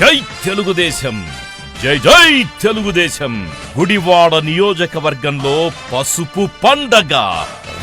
జై తెలుగుదేశం. జై జై తెలుగుదేశం. గుడివాడ నియోజకవర్గంలో పసుపు పండగ.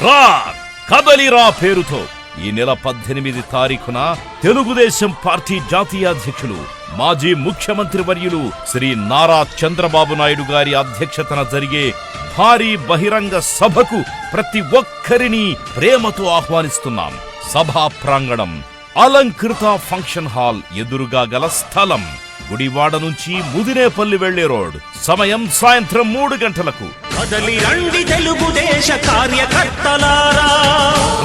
రా కదలిరా పేరుతో. ఈ నెల పద్దెనిమిది తారీఖున తెలుగుదేశం పార్టీ జాతీయ అధ్యక్షులు మాజీ ముఖ్యమంత్రి వర్యులు శ్రీ నారా చంద్రబాబు నాయుడు గారి అధ్యక్షతన జరిగే భారీ బహిరంగ సభకు ప్రతి ఒక్కరిని ప్రేమతో ఆహ్వానిస్తున్నాం. సభా ప్రాంగణం అలంకృత ఫంక్షన్ హాల్ ఎదురుగా గల స్థలం గుడివాడ నుంచి ముదినేపల్లి వెళ్ళే రోడ్. సమయం సాయంత్రం మూడు గంటలకు. కదలి రండి తెలుగుదేశ కార్యకర్తలారా.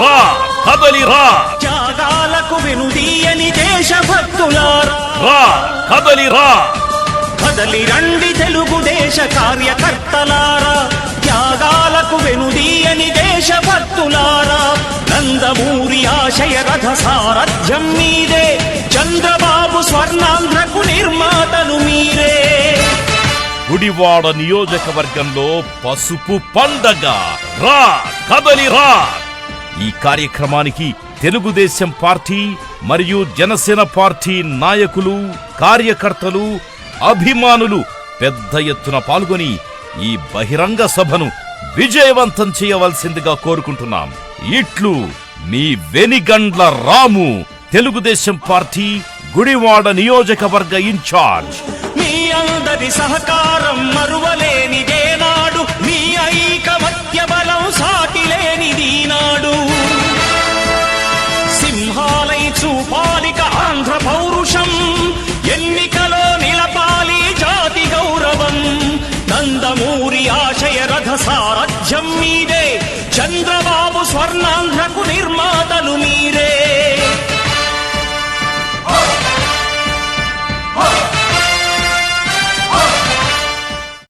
రా కదలి రా. త్యాగాలకు వెనుదీయని దేశభక్తులారా. రా కదలి రా. కదలి రండి తెలుగుదేశ కార్యకర్తలారా. త్యాగాలకు వెనుదీయని దేశభక్తులారా. నందమూరి ఆశయ రథ సారథ్యం మీదే. చంద్రబాబు స్వర్ణాంధ్రకు నిర్మాతను మీరే. గుడివాడ నియోజకవర్గంలో పసుపు పండగ. రా కదలి రా. ఈ కార్యక్రమానికి తెలుగుదేశం పార్టీ మరియు జనసేన పార్టీ నాయకులు కార్యకర్తలు అభిమానులు పెద్ద ఎత్తున పాల్గొని ఈ బహిరంగ సభను విజయవంతం చేయవలసిందిగా కోరుకుంటున్నాం. ఇట్లు మీ వెనిగండ్ల రాము తెలుగుదేశం పార్టీ గుడివాడ నియోజకవర్గ ఇన్ఛార్జ్. మీ అందరి సహకారం మరువలేనిదేనాడు మీ ఐకమత్య బలం సాటి సింహాలై చూపాలిక ఆంధ్ర పౌరుషం ఎన్నికలో నిలపాలి జాతి గౌరవం. నందమూరి ఆశయ రథ సారథ్యం మీదే చంద్రబాబు స్వర్ణాంధ్రకు నిర్మాతలు మీరే.